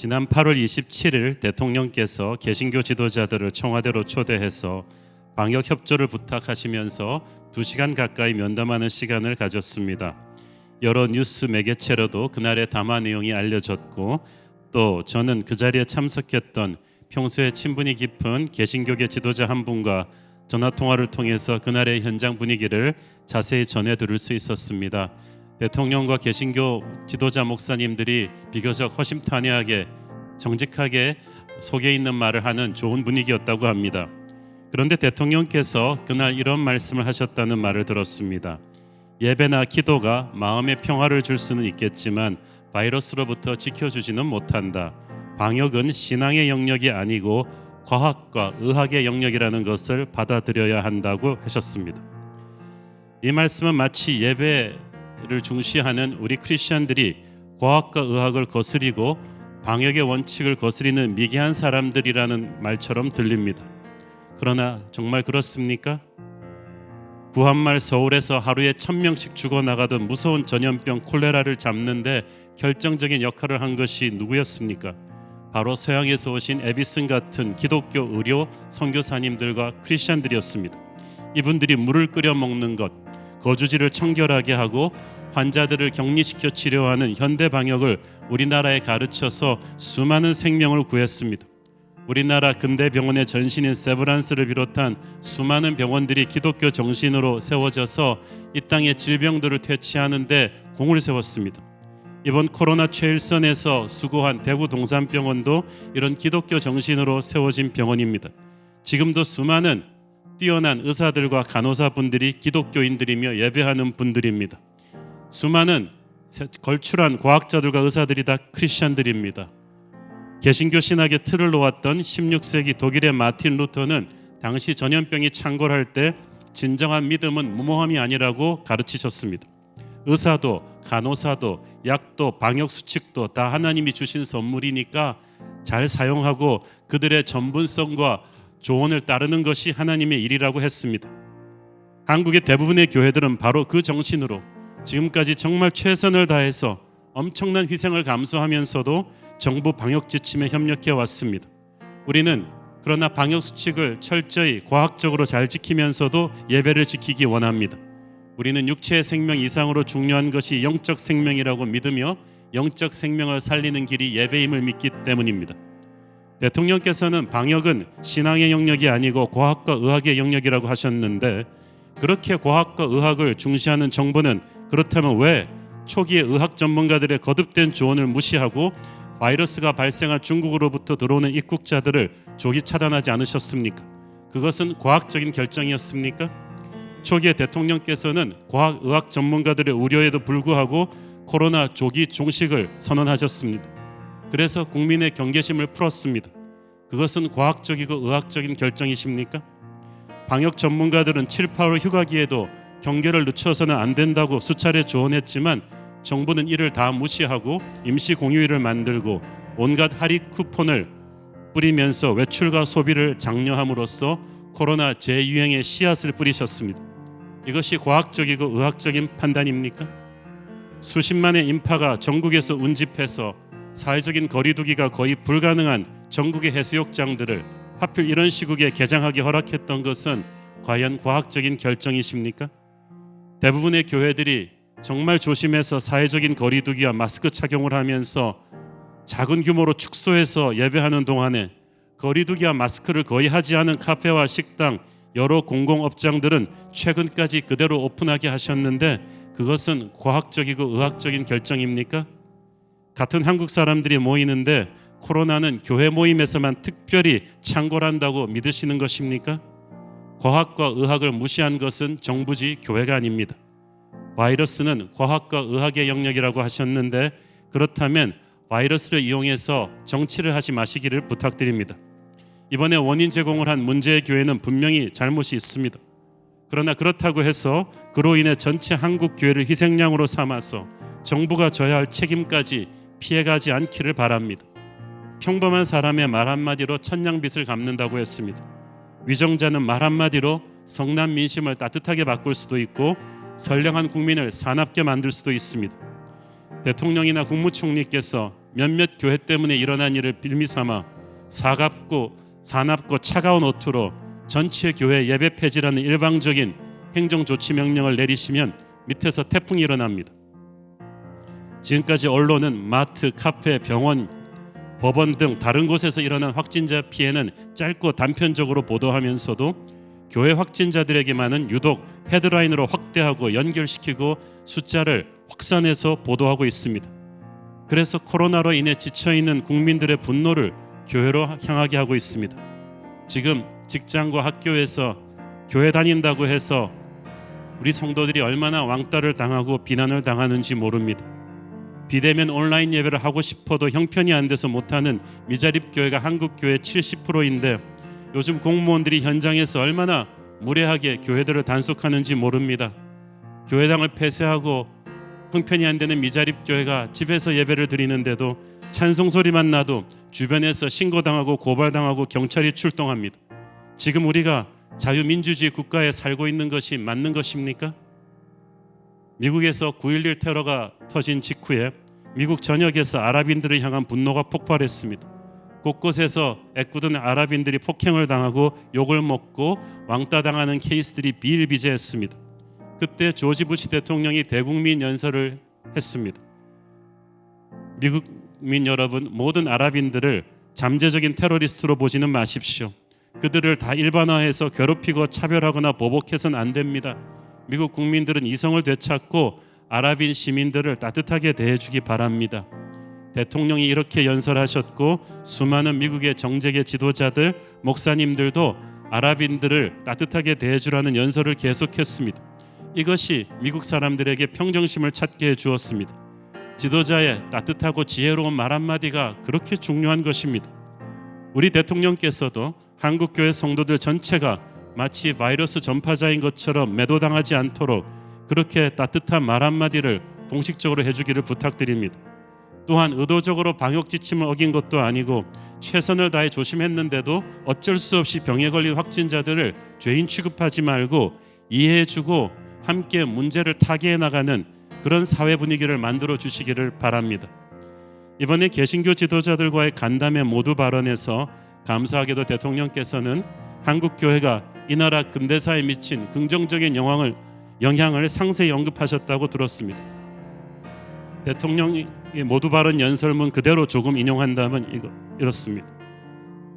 지난 8월 27일 대통령께서 개신교 지도자들을 청와대로 초대해서 방역 협조를 부탁하시면서 2시간 가까이 면담하는 시간을 가졌습니다. 여러 뉴스 매개체로도 그날의 담화 내용이 알려졌고 또 저는 그 자리에 참석했던 평소에 친분이 깊은 개신교계 지도자 한 분과 전화 통화를 통해서 그날의 현장 분위기를 자세히 전해 들을 수 있었습니다. 대통령과 개신교 지도자 목사님들이 비교적 허심탄회하게 정직하게 속에 있는 말을 하는 좋은 분위기였다고 합니다. 그런데 대통령께서 그날 이런 말씀을 하셨다는 말을 들었습니다. 예배나 기도가 마음의 평화를 줄 수는 있겠지만 바이러스로부터 지켜주지는 못한다. 방역은 신앙의 영역이 아니고 과학과 의학의 영역이라는 것을 받아들여야 한다고 하셨습니다. 이 말씀은 마치 예배 를 중시하는 우리 크리스천들이 과학과 의학을 거스리고 방역의 원칙을 거스리는 미개한 사람들이라는 말처럼 들립니다. 그러나 정말 그렇습니까? 구한말 서울에서 하루에 천 명씩 죽어 나가던 무서운 전염병 콜레라를 잡는데 결정적인 역할을 한 것이 누구였습니까? 바로 서양에서 오신 에비슨 같은 기독교 의료 선교사님들과 크리스천들이었습니다. 이분들이 물을 끓여 먹는 것, 거주지를 청결하게 하고 환자들을 격리시켜 치료하는 현대 방역을 우리나라에 가르쳐서 수많은 생명을 구했습니다. 우리나라 근대 병원의 전신인 세브란스를 비롯한 수많은 병원들이 기독교 정신으로 세워져서 이 땅의 질병들을 퇴치하는데 공을 세웠습니다. 이번 코로나 최일선에서 수고한 대구 동산병원도 이런 기독교 정신으로 세워진 병원입니다. 지금도 수많은 뛰어난 의사들과 간호사분들이 기독교인들이며 예배하는 분들입니다. 수많은 걸출한 과학자들과 의사들이 다 크리스천들입니다. 개신교 신학의 틀을 놓았던 16세기 독일의 마틴 루터는 당시 전염병이 창궐할 때 진정한 믿음은 무모함이 아니라고 가르치셨습니다. 의사도 간호사도 약도 방역 수칙도 다 하나님이 주신 선물이니까 잘 사용하고 그들의 전문성과 조언을 따르는 것이 하나님의 일이라고 했습니다. 한국의 대부분의 교회들은 바로 그 정신으로 지금까지 정말 최선을 다해서 엄청난 희생을 감수하면서도 정부 방역 지침에 협력해 왔습니다. 우리는 그러나 방역 수칙을 철저히 과학적으로 잘 지키면서도 예배를 지키기 원합니다. 우리는 육체의 생명 이상으로 중요한 것이 영적 생명이라고 믿으며 영적 생명을 살리는 길이 예배임을 믿기 때문입니다. 대통령께서는 방역은 신앙의 영역이 아니고 과학과 의학의 영역이라고 하셨는데 그렇게 과학과 의학을 중시하는 정부는 그렇다면 왜 초기의 의학 전문가들의 거듭된 조언을 무시하고 바이러스가 발생한 중국으로부터 들어오는 입국자들을 조기 차단하지 않으셨습니까? 그것은 과학적인 결정이었습니까? 초기에 대통령께서는 과학 의학 전문가들의 우려에도 불구하고 코로나 조기 종식을 선언하셨습니다. 그래서 국민의 경계심을 풀었습니다. 그것은 과학적이고 의학적인 결정이십니까? 방역 전문가들은 7, 8월 휴가기에도 경계를 늦춰서는 안 된다고 수차례 조언했지만 정부는 이를 다 무시하고 임시 공휴일을 만들고 온갖 할인 쿠폰을 뿌리면서 외출과 소비를 장려함으로써 코로나 재유행의 씨앗을 뿌리셨습니다. 이것이 과학적이고 의학적인 판단입니까? 수십만의 인파가 전국에서 운집해서 사회적인 거리두기가 거의 불가능한 전국의 해수욕장들을 하필 이런 시국에 개장하게 허락했던 것은 과연 과학적인 결정이십니까? 대부분의 교회들이 정말 조심해서 사회적인 거리두기와 마스크 착용을 하면서 작은 규모로 축소해서 예배하는 동안에 거리두기와 마스크를 거의 하지 않은 카페와 식당 여러 공공업장들은 최근까지 그대로 오픈하게 하셨는데 그것은 과학적이고 의학적인 결정입니까? 같은 한국 사람들이 모이는데 코로나는 교회 모임에서만 특별히 창궐한다고 믿으시는 것입니까? 과학과 의학을 무시한 것은 정부지 교회가 아닙니다. 바이러스는 과학과 의학의 영역이라고 하셨는데 그렇다면 바이러스를 이용해서 정치를 하지 마시기를 부탁드립니다. 이번에 원인 제공을 한 문제의 교회는 분명히 잘못이 있습니다. 그러나 그렇다고 해서 그로 인해 전체 한국 교회를 희생양으로 삼아서 정부가 져야 할 책임까지 피해가지 않기를 바랍니다. 평범한 사람의 말 한마디로 천냥빚을 갚는다고 했습니다. 위정자는 말 한마디로 성난 민심을 따뜻하게 바꿀 수도 있고 선량한 국민을 사납게 만들 수도 있습니다. 대통령이나 국무총리께서 몇몇 교회 때문에 일어난 일을 빌미삼아 사갑고 사납고 차가운 어투로 전체 교회 예배 폐지라는 일방적인 행정 조치 명령을 내리시면 밑에서 태풍이 일어납니다. 지금까지 언론은 마트, 카페, 병원, 법원 등 다른 곳에서 일어난 확진자 피해는 짧고 단편적으로 보도하면서도 교회 확진자들에게만은 유독 헤드라인으로 확대하고 연결시키고 숫자를 확산해서 보도하고 있습니다. 그래서 코로나로 인해 지쳐 있는 국민들의 분노를 교회로 향하게 하고 있습니다. 지금 직장과 학교에서 교회 다닌다고 해서 우리 성도들이 얼마나 왕따를 당하고 비난을 당하는지 모릅니다. 비대면 온라인 예배를 하고 싶어도 형편이 안 돼서 못하는 미자립 교회가 한국 교회 70%인데 요즘 공무원들이 현장에서 얼마나 무례하게 교회들을 단속하는지 모릅니다. 교회당을 폐쇄하고 형편이 안 되는 미자립 교회가 집에서 예배를 드리는데도 찬송 소리만 나도 주변에서 신고당하고 고발당하고 경찰이 출동합니다. 지금 우리가 자유민주주의 국가에 살고 있는 것이 맞는 것입니까? 미국에서 9.11 테러가 터진 직후에 미국 전역에서 아랍인들을 향한 분노가 폭발했습니다. 곳곳에서 애꿎은 아랍인들이 폭행을 당하고 욕을 먹고 왕따 당하는 케이스들이 비일비재했습니다. 그때 조지 부시 대통령이 대국민 연설을 했습니다. 미국민 여러분, 모든 아랍인들을 잠재적인 테러리스트로 보지는 마십시오. 그들을 다 일반화해서 괴롭히고 차별하거나 보복해서는 안 됩니다. 미국 국민들은 이성을 되찾고 아랍인 시민들을 따뜻하게 대해주기 바랍니다. 대통령이 이렇게 연설하셨고 수많은 미국의 정재계 지도자들, 목사님들도 아랍인들을 따뜻하게 대해주라는 연설을 계속했습니다. 이것이 미국 사람들에게 평정심을 찾게 해 주었습니다. 지도자의 따뜻하고 지혜로운 말 한마디가 그렇게 중요한 것입니다. 우리 대통령께서도 한국 교회 성도들 전체가 마치 바이러스 전파자인 것처럼 매도당하지 않도록 그렇게 따뜻한 말 한마디를 공식적으로 해주기를 부탁드립니다. 또한 의도적으로 방역 지침을 어긴 것도 아니고 최선을 다해 조심했는데도 어쩔 수 없이 병에 걸린 확진자들을 죄인 취급하지 말고 이해해주고 함께 문제를 타개해 나가는 그런 사회 분위기를 만들어 주시기를 바랍니다. 이번에 개신교 지도자들과의 간담회 모두 발언에서 감사하게도 대통령께서는 한국 교회가 이 나라 근대사에 미친 긍정적인 영향을 영향을 상세히 언급하셨다고 들었습니다. 대통령이 모두 발언 연설문 그대로 조금 인용한다면 이거 이렇습니다.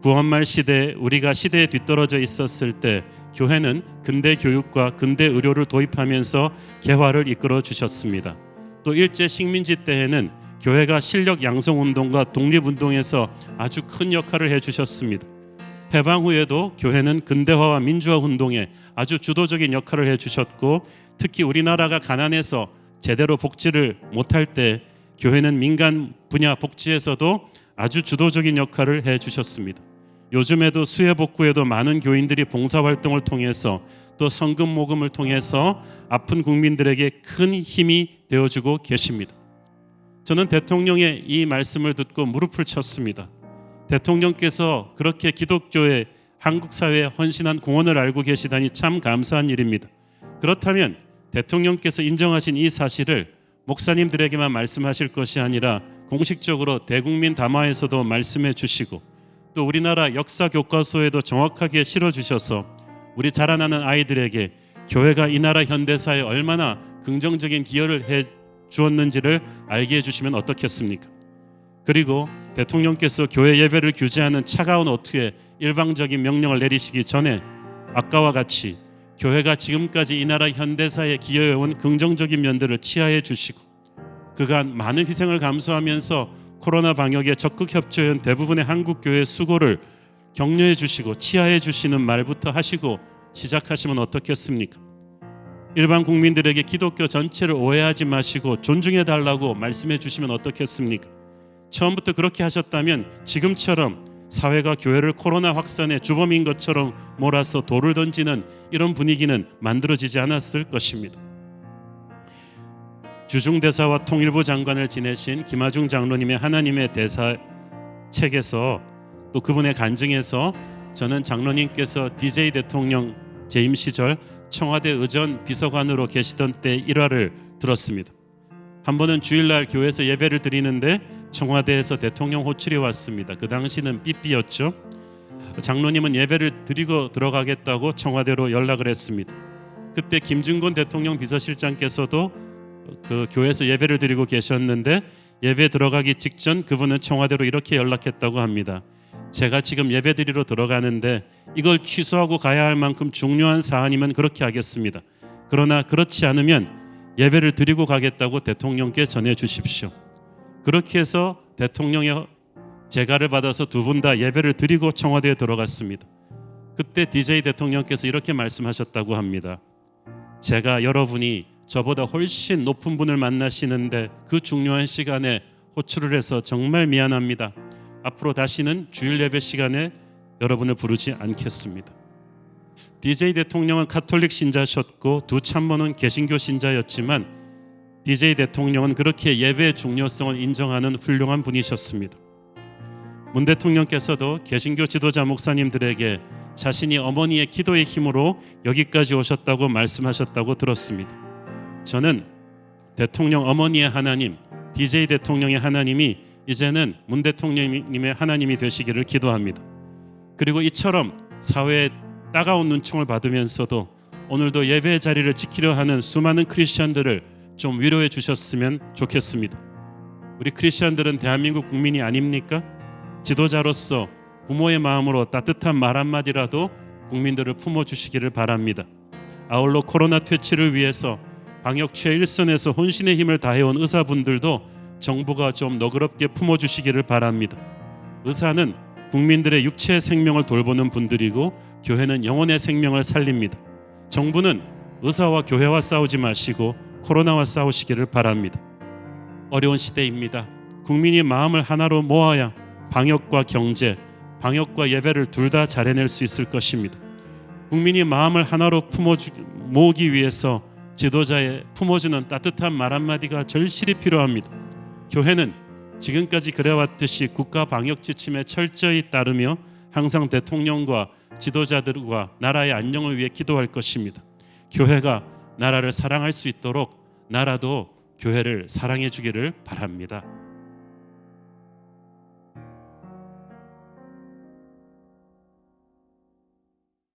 구원말 시대에 우리가 시대에 뒤떨어져 있었을 때 교회는 근대 교육과 근대 의료를 도입하면서 개화를 이끌어 주셨습니다. 또 일제 식민지 때에는 교회가 실력 양성 운동과 독립 운동에서 아주 큰 역할을 해 주셨습니다. 해방 후에도 교회는 근대화와 민주화 운동에 아주 주도적인 역할을 해 주셨고 특히 우리나라가 가난해서 제대로 복지를 못할 때 교회는 민간 분야 복지에서도 아주 주도적인 역할을 해 주셨습니다. 요즘에도 수해 복구에도 많은 교인들이 봉사 활동을 통해서 또 성금 모금을 통해서 아픈 국민들에게 큰 힘이 되어 주고 계십니다. 저는 대통령의 이 말씀을 듣고 무릎을 쳤습니다. 대통령께서 그렇게 기독교의 한국 사회에 헌신한 공헌을 알고 계시다니 참 감사한 일입니다. 그렇다면 대통령께서 인정하신 이 사실을 목사님들에게만 말씀하실 것이 아니라 공식적으로 대국민 담화에서도 말씀해 주시고 또 우리나라 역사 교과서에도 정확하게 실어 주셔서 우리 자라나는 아이들에게 교회가 이 나라 현대사에 얼마나 긍정적인 기여를 해 주었는지를 알게 해 주시면 어떻겠습니까? 그리고 대통령께서 교회 예배를 규제하는 차가운 어투에 일방적인 명령을 내리시기 전에 아까와 같이 교회가 지금까지 이 나라 현대사에 기여해온 긍정적인 면들을 치하해 주시고 그간 많은 희생을 감수하면서 코로나 방역에 적극 협조한 대부분의 한국 교회 수고를 격려해 주시고 치하해 주시는 말부터 하시고 시작하시면 어떻겠습니까? 일반 국민들에게 기독교 전체를 오해하지 마시고 존중해 달라고 말씀해 주시면 어떻겠습니까? 처음부터 그렇게 하셨다면 지금처럼 사회가 교회를 코로나 확산의 주범인 것처럼 몰아서 돌을 던지는 이런 분위기는 만들어지지 않았을 것입니다. 주중대사와 통일부 장관을 지내신 김하중 장로님의 하나님의 대사 책에서 또 그분의 간증에서 저는 장로님께서 DJ 대통령 재임 시절 청와대 의전 비서관으로 계시던 때 일화를 들었습니다. 한 번은 주일날 교회에서 예배를 드리는데 청와대에서 대통령 호출이 왔습니다. 그 당시는 삐삐였죠. 장로님은 예배를 드리고 들어가겠다고 청와대로 연락을 했습니다. 그때 김준곤 대통령 비서실장께서도 그 교회에서 예배를 드리고 계셨는데 예배 들어가기 직전 그분은 청와대로 이렇게 연락했다고 합니다. 제가 지금 예배 드리러 들어가는데 이걸 취소하고 가야 할 만큼 중요한 사안이면 그렇게 하겠습니다. 그러나 그렇지 않으면 예배를 드리고 가겠다고 대통령께 전해 주십시오. 그렇게 해서 대통령의 제가를 받아서 두 분 다 예배를 드리고 청와대에 들어갔습니다. 그때 DJ 대통령께서 이렇게 말씀하셨다고 합니다. 제가 여러분이 저보다 훨씬 높은 분을 만나시는데 그 중요한 시간에 호출을 해서 정말 미안합니다. 앞으로 다시는 주일 예배 시간에 여러분을 부르지 않겠습니다. DJ 대통령은 카톨릭 신자셨고 두 참모는 개신교 신자였지만 DJ 대통령은 그렇게 예배의 중요성을 인정하는 훌륭한 분이셨습니다. 문 대통령께서도 개신교 지도자 목사님들에게 자신이 어머니의 기도의 힘으로 여기까지 오셨다고 말씀하셨다고 들었습니다. 저는 대통령 어머니의 하나님, DJ 대통령의 하나님이 이제는 문 대통령님의 하나님이 되시기를 기도합니다. 그리고 이처럼 사회에 따가운 눈총을 받으면서도 오늘도 예배의 자리를 지키려 하는 수많은 크리스천들을 좀 위로해 주셨으면 좋겠습니다. 우리 크리스천들은 대한민국 국민이 아닙니까? 지도자로서 부모의 마음으로 따뜻한 말 한마디라도 국민들을 품어 주시기를 바랍니다. 아울러 코로나 퇴치를 위해서 방역 최일선에서 혼신의 힘을 다해온 의사분들도 정부가 좀 너그럽게 품어 주시기를 바랍니다. 의사는 국민들의 육체의 생명을 돌보는 분들이고 교회는 영혼의 생명을 살립니다. 정부는 의사와 교회와 싸우지 마시고 코로나와 싸우시기를 바랍니다. 어려운 시대입니다. 국민이 마음을 하나로 모아야 방역과 경제, 방역과 예배를 둘 다 잘 해낼 수 있을 것입니다. 국민이 마음을 하나로 품어주 모으기 위해서 지도자의 품어주는 따뜻한 말 한마디가 절실히 필요합니다. 교회는 지금까지 그래왔듯이 국가 방역 지침에 철저히 따르며 항상 대통령과 지도자들과 나라의 안녕을 위해 기도할 것입니다. 교회가 나라를 사랑할 수 있도록 나라도 교회를 사랑해 주기를 바랍니다.